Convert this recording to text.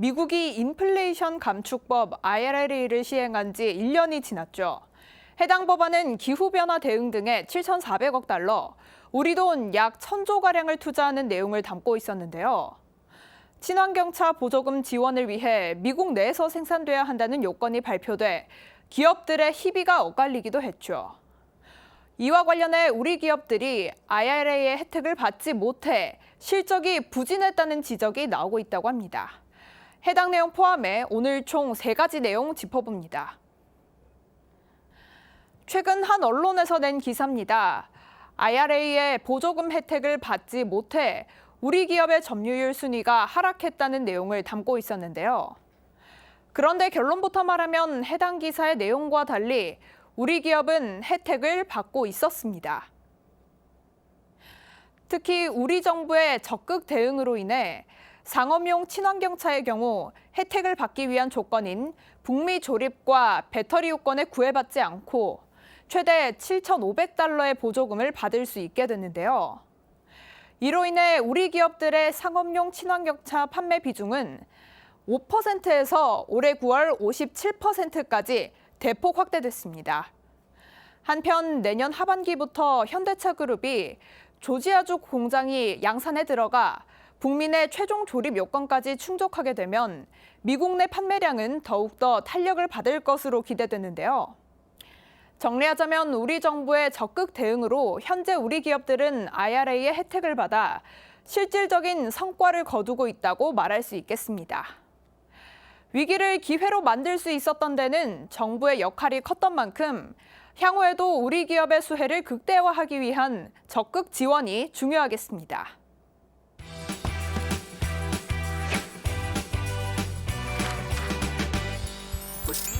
미국이 인플레이션 감축법 IRA를 시행한 지 1년이 지났죠. 해당 법안은 기후변화 대응 등에 7,400억 달러, 우리 돈 약 1,000조 가량을 투자하는 내용을 담고 있었는데요. 친환경차 보조금 지원을 위해 미국 내에서 생산돼야 한다는 요건이 발표돼 기업들의 희비가 엇갈리기도 했죠. 이와 관련해 우리 기업들이 IRA의 혜택을 받지 못해 실적이 부진했다는 지적이 나오고 있다고 합니다. 해당 내용 포함해 오늘 총 세 가지 내용 짚어봅니다. 최근 한 언론에서 낸 기사입니다. IRA의 보조금 혜택을 받지 못해 우리 기업의 점유율 순위가 하락했다는 내용을 담고 있었는데요. 그런데 결론부터 말하면 해당 기사의 내용과 달리 우리 기업은 혜택을 받고 있었습니다. 특히 우리 정부의 적극 대응으로 인해 상업용 친환경 차의 경우 혜택을 받기 위한 조건인 북미 조립과 배터리 요건에 구애받지 않고 최대 7,500달러의 보조금을 받을 수 있게 됐는데요. 이로 인해 우리 기업들의 상업용 친환경차 판매 비중은 5%에서 올해 9월 57%까지 대폭 확대됐습니다. 한편 내년 하반기부터 현대차 그룹이 조지아주 공장이 양산에 들어가 북민의 최종 조립 요건까지 충족하게 되면 미국 내 판매량은 더욱더 탄력을 받을 것으로 기대되는데요. 정리하자면 우리 정부의 적극 대응으로 현재 우리 기업들은 IRA의 혜택을 받아 실질적인 성과를 거두고 있다고 말할 수 있겠습니다. 위기를 기회로 만들 수 있었던 데는 정부의 역할이 컸던 만큼 향후에도 우리 기업의 수혜를 극대화하기 위한 적극 지원이 중요하겠습니다. Пусть